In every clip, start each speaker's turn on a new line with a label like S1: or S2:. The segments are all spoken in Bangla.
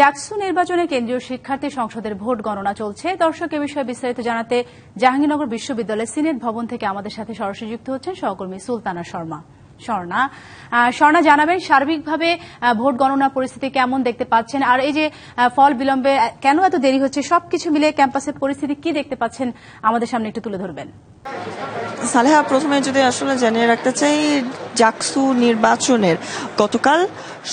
S1: জাকসু নির্বাচনে কেন্দ্রীয় শিক্ষার্থী সংসদের ভোট গণনা চলছে। দর্শক, এ বিষয়ে বিস্তারিত জানাতে জাহাঙ্গীরনগর বিশ্ববিদ্যালয়ের সিনেট ভবন থেকে আমাদের সাথে সরাসরি যুক্ত হচ্ছেন সহকর্মী সুলতানা শর্মা। স্বর্ণা স্বর্ণা জানাবেন সার্বিকভাবে ভোট গণনা পরিস্থিতি কেমন দেখতে পাচ্ছেন? আর এই যে ফল বিলম্বে কেন এত দেরি হচ্ছে? সবকিছু মিলে ক্যাম্পাসের পরিস্থিতি কি দেখতে পাচ্ছেন? আমাদের সামনে একটু তুলে ধরবেন।
S2: সালেহা, প্রথমে যদি আসলে জানিয়ে রাখতে চাই, জাকসু নির্বাচনের গতকাল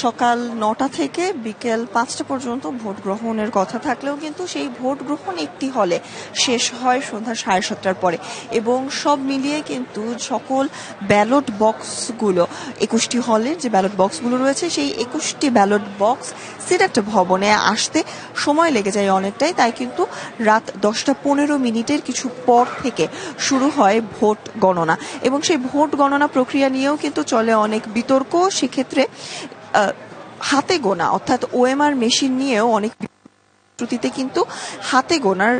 S2: সকাল নটা থেকে বিকেল পাঁচটা পর্যন্ত ভোট গ্রহণের কথা থাকলেও কিন্তু সেই ভোট গ্রহণ একটি হলে শেষ হয় সন্ধ্যা সাড়ে সাতটার পরে। এবং সব মিলিয়ে কিন্তু সকল ব্যালট বক্সগুলো, একুশটি হলের যে ব্যালট বক্সগুলো রয়েছে, সেই একুশটি ব্যালট বক্স সিলেক্ট ভবনে আসতে সময় লেগে যায় অনেকটাই। তাই কিন্তু রাত দশটা পনেরো মিনিটের কিছু পর থেকে শুরু হয় ভোট গণনা। এবং সেই ভোট গণনা প্রক্রিয়া নিয়েও কিন্তু চলে অনেক বিতর্ক। সেক্ষেত্রে হাতে গোনা, অর্থাৎ ওএমআর মেশিন নিয়েও অনেক শ্রুতিতে কিন্তু হাতে গোনার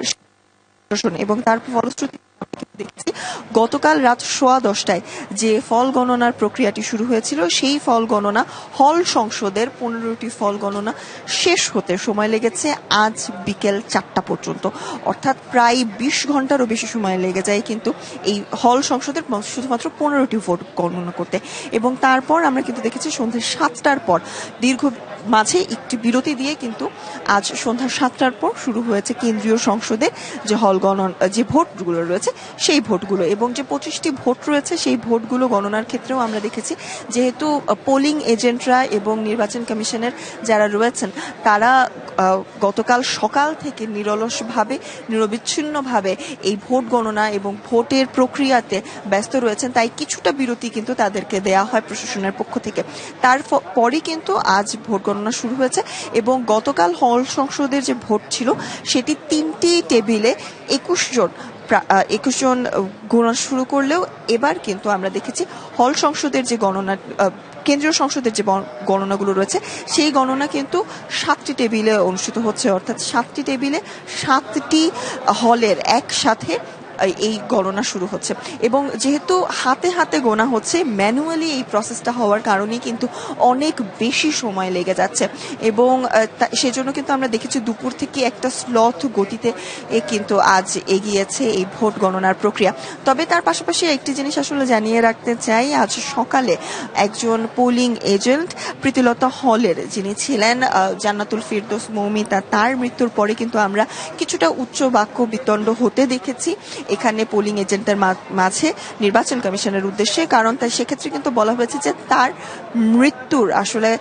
S2: এবং তার ফলশ্রুতি দেখেছি। গতকাল রাত সোয়া দশটায় যে ফল গণনার প্রক্রিয়াটি শুরু হয়েছিল, সেই ফল গণনা, হল সংসদের পনেরোটি ফল গণনা শেষ হতে সময় লেগেছে আজ বিকেল চারটা পর্যন্ত। অর্থাৎ প্রায় বিশ ঘন্টারও বেশি সময় লেগে যায় কিন্তু এই হল সংসদের শুধুমাত্র পনেরোটি ভোট গণনা করতে। এবং তারপর আমরা কিন্তু দেখেছি সন্ধ্যে সাতটার পর দীর্ঘ মাঝে একটি বিরতি দিয়ে কিন্তু আজ সন্ধ্যা সাতটার পর শুরু হয়েছে কেন্দ্রীয় সংসদে যে হল গণন, যে ভোটগুলো রয়েছে, সেই ভোটগুলো এবং যে পঁচিশটি ভোট রয়েছে, সেই ভোটগুলো গণনার ক্ষেত্রেও আমরা দেখেছি যেহেতু পোলিং এজেন্টরা এবং নির্বাচন কমিশনের যারা রয়েছেন, তারা গতকাল সকাল থেকে নিরলসভাবে, নিরবিচ্ছিন্নভাবে এই ভোট গণনা এবং ভোটের প্রক্রিয়াতে ব্যস্ত রয়েছেন। তাই কিছুটা বিরতি কিন্তু তাদেরকে দেয়া হয় প্রশাসনের পক্ষ থেকে। তার পরই কিন্তু আজ ভোট গণনা শুরু হয়েছে এবং গতকাল হল সংসদের যে ভোট ছিল, সেটি তিনটি টেবিলে একুশ জন একুশ জন গণনা শুরু করলেও এবার কিন্তু আমরা দেখেছি হল সংসদের যে গণনা কেন্দ্রীয় সংসদের যে গণনাগুলো রয়েছে, সেই গণনা কিন্তু সাতটি টেবিলে অনুষ্ঠিত হচ্ছে। অর্থাৎ সাতটি টেবিলে সাতটি হলের একসাথে এই গণনা শুরু হচ্ছে। এবং যেহেতু হাতে হাতে গোনা হচ্ছে, ম্যানুয়ালি এই প্রসেসটা হওয়ার কারণেই কিন্তু অনেক বেশি সময় লেগে যাচ্ছে। এবং সেজন্য কিন্তু আমরা দেখেছি দুপুর থেকে একটা স্লথ গতিতে কিন্তু আজ এগিয়েছে এই ভোট গণনার প্রক্রিয়া। তবে তার পাশাপাশি একটি জিনিস আসলে জানিয়ে রাখতে চাই, আজ সকালে একজন পোলিং এজেন্ট প্রীতিলতা হলের, যিনি ছিলেন জান্নাতুল ফিরদোস মৌমিতা, তার মৃত্যুর পরে কিন্তু আমরা কিছুটা উচ্চ বাক্য বিতণ্ড হতে দেখেছি। এখানে পোলিং এজেন্টদের মাঝে নির্বাচন কমিশনের উদ্দেশ্যে, কারণ তাই সেক্ষেত্রে কিন্তু বলা হয়েছে যে তার মৃত্যুর আসলে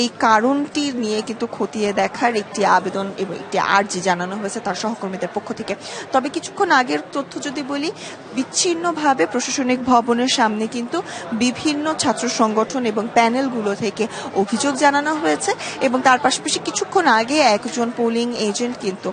S2: এই কারণটি নিয়ে কিন্তু খতিয়ে দেখার একটি আবেদন এবং একটি আর্জি জানানো হয়েছে তার সহকর্মীদের পক্ষ থেকে। তবে কিছুক্ষণ আগের তথ্য যদি বলি, বিচ্ছিন্নভাবে প্রশাসনিক ভবনের সামনে কিন্তু বিভিন্ন ছাত্র সংগঠন এবং প্যানেলগুলো থেকে অভিযোগ জানানো হয়েছে এবং তার পাশাপাশি কিছুক্ষণ আগে একজন পোলিং এজেন্ট কিন্তু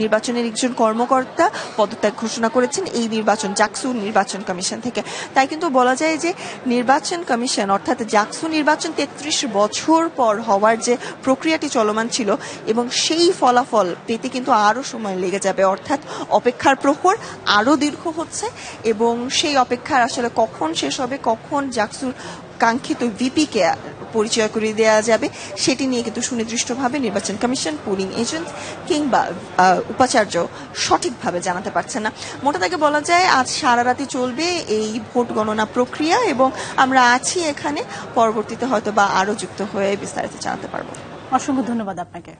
S2: নির্বাচনের একজন কর্মকর্তা পদত্যাগ ঘোষণা করেছেন এই নির্বাচন জাকসু নির্বাচন কমিশন থেকে। তাই কিন্তু বলা যায় যে নির্বাচন কমিশন, অর্থাৎ জাকসু নির্বাচন তেত্রিশ বছর পর হওয়ার যে প্রক্রিয়াটি চলমান ছিল এবং সেই ফলাফল পেতে কিন্তু আরও সময় লেগে যাবে। অর্থাৎ অপেক্ষার প্রহর আরও দীর্ঘ হচ্ছে এবং সেই অপেক্ষার আসলে কখন শেষ হবে, কখন জাকসুর কাঙ্ক্ষিত ভিপিকে পরিচয় করে দেওয়া যাবে, সেটি নিয়ে কিন্তু সুনির্দিষ্টভাবে নির্বাচন কমিশন পোলিং এজেন্ট কিংবা উপাচার্য সঠিকভাবে জানাতে পারছে না। মোটা তাকে বলা যায়, আজ সারা রাতে চলবে এই ভোট গণনা প্রক্রিয়া এবং আমরা আছি এখানে, পরবর্তীতে হয়তো বা আরও যুক্ত হয়ে বিস্তারিত জানাতে পারব।
S1: অসংখ্য ধন্যবাদ আপনাকে।